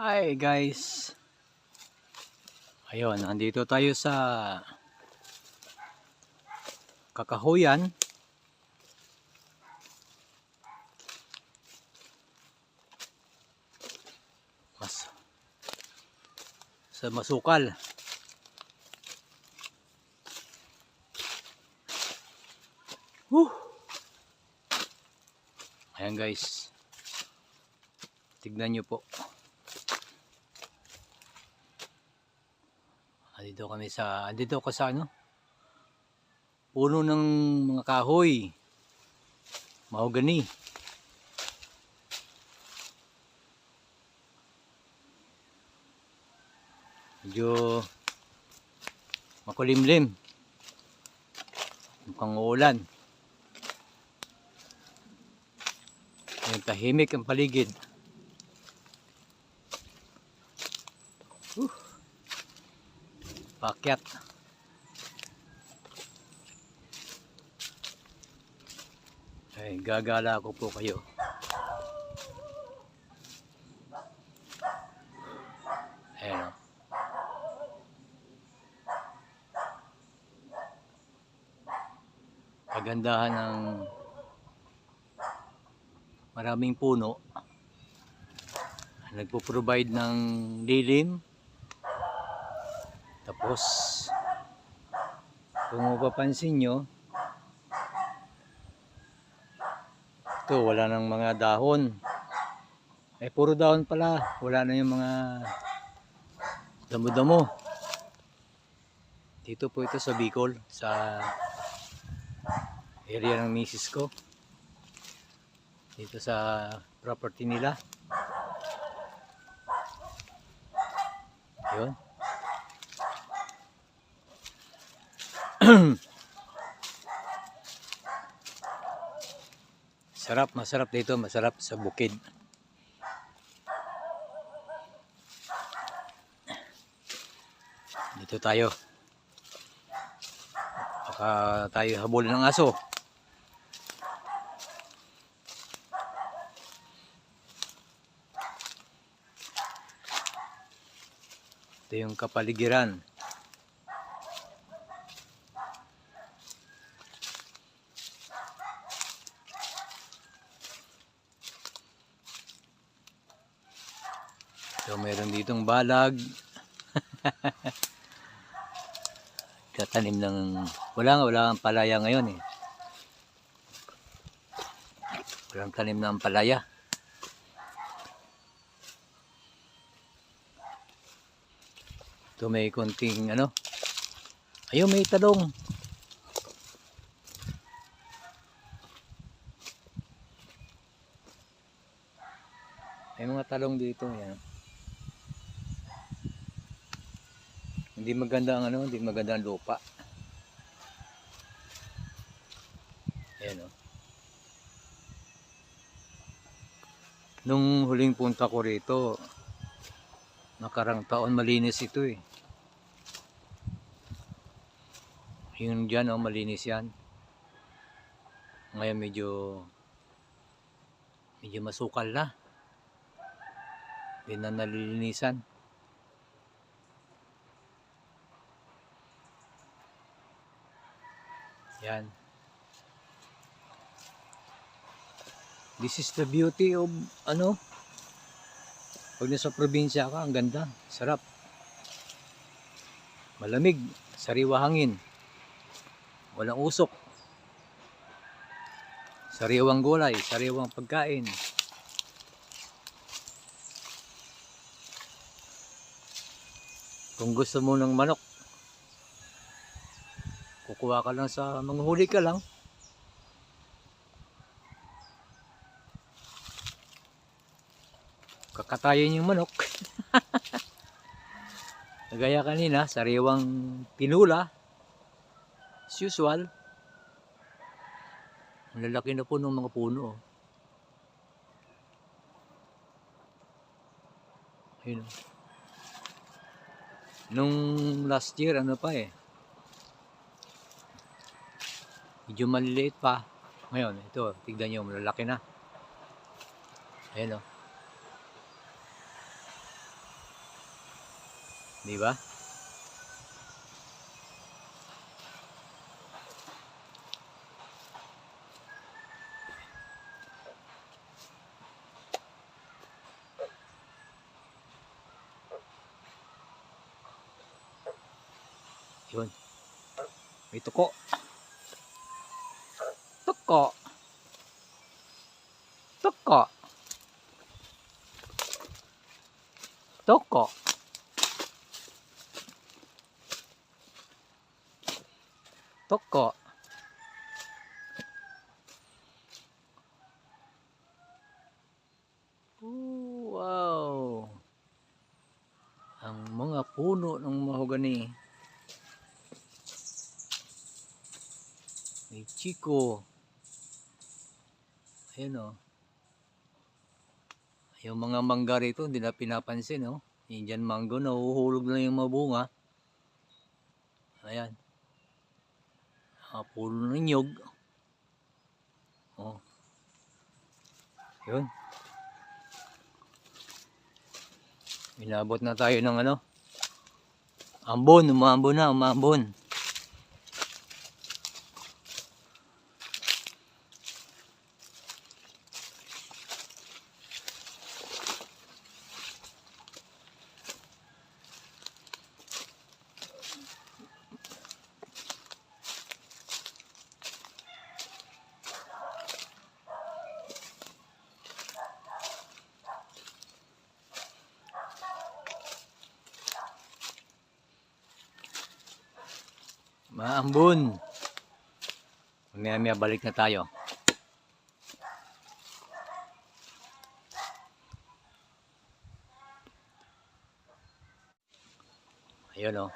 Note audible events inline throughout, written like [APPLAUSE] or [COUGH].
Hi guys. Ayun, andito tayo sa Kakahuyan. Mas sa Masukal. Whew. Ayan guys. Tignan nyo po. Andito kami sa, andito ako sa ano? Puno ng mga kahoy. Mahogany. Medyo makulimlim. Mukhang uulan. Yung tahimik ang paligid. Pakyat. Ay, gagala ko po kayo. Ayan o. Kagandahan ng maraming puno. Nagpo-provide ng lilim. Tapos, kung mapapansin nyo, ito wala nang mga dahon. Eh, puro dahon pala. Wala na yung mga damo-damo. Dito po ito sa Bicol, sa area ng misis ko. Dito sa property nila. Yun. [CLEARS THROAT] Sarap, masarap dito, masarap sa bukid. Dito tayo. Baka tayo habulin ng aso. Ito yung kapaligiran. So meron ditong balag. [LAUGHS] Katanim ng wala nga wala ang palaya ngayon eh. Walang tanim ng palaya. Ito may konting ano. Ayun may talong. May mga talong dito yan. Hindi maganda ang ano, hindi maganda ang lupa. Ayan o. Nung huling punta ko rito, nakarang taon malinis ito eh. Yung dyan oh, malinis yan. Ngayon medyo medyo masukal na. Hindi na nalilinisan. Yan. This is the beauty of ano? Pag nasa probinsya ka, ang ganda, sarap. Malamig, sariwa hangin. Walang usok. Sariwang gulay, sariwang pagkain. Kung gusto mo ng manok, kukuha ka lang sa manghuli ka lang. Kakatayin yung manok. [LAUGHS] Gaya kanina, sariwang pinula. As usual. Ang lalaki na po ng mga puno. oh. Ayun. Nung last year, ano pa eh. Medyo maliliit pa. Ngayon, ito, tignan nyo, malalaki na. Ayan o. Di ba? Yun. May tuko. Tuko. Tuko. Tuko. Tuko. Ooh, wow. Ang mga puno ng mahogani. May chiko. Ayan o. Yung mga mangga rito, hindi na pinapansin, no? Indian mango, nahuhulog na yung mga bunga. Ayan. Mga puno ng nyog. Oh. Yun. Inabot na tayo ng ano. Ambon, umambon na, umambon. Maambon. Maya maya balik na tayo. Ayun o.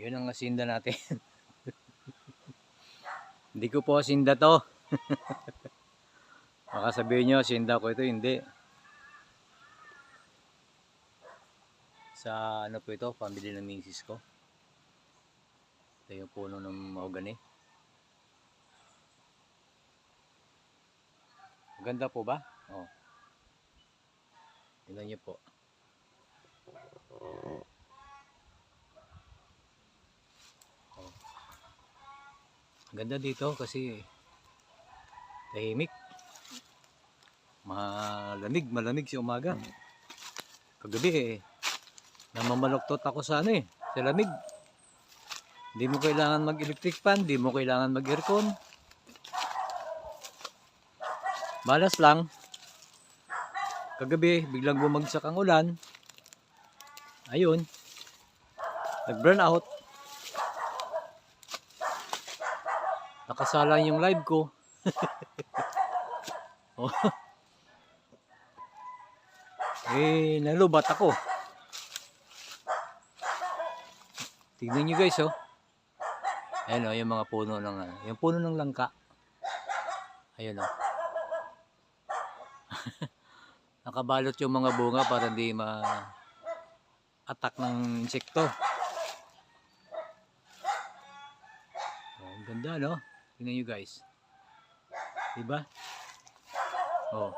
Yun ang asinda natin. [LAUGHS] Hindi ko po asinda to. [LAUGHS] Baka sabihin nyo, asinda ko ito. Hindi. Sa ano po ito, pambili ng misis ko. Ito yung puno ng mahogani. Maganda po ba? Oh. Tingnan niyo po. Oh. Ganda dito kasi tahimik. Malamig, malamig si umaga. Kagabi eh, namamaloktot ako sa ano eh, sa lamig. Hindi mo kailangan mag-electric fan, hindi mo kailangan mag-aircon. Malas lang. Kagabi, biglang bumagsak ang ulan. Ayun. Nag-burn out. Nakasalang yung live ko. [LAUGHS] oh. Eh, nalubat ako. Tignan nyo guys, oh. Ayan, oh, yung mga puno ng, ano, yung puno ng langka. Ayun, oh. [LAUGHS] Nakabalot yung mga bunga para hindi ma-attack ng insekto. Oh, ang ganda, no? Tingnan nyo guys. Diba? Oh.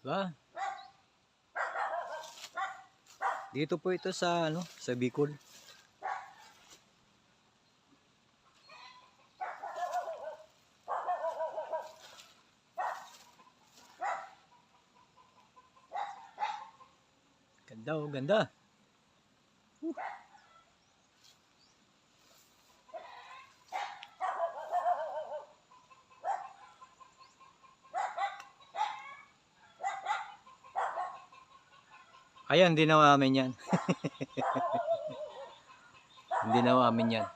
Diba? Dito po ito sa ano, sa Bicol. Ganda oh, ganda. Ayan, hindi na amin yan. [LAUGHS] hindi na amin yan.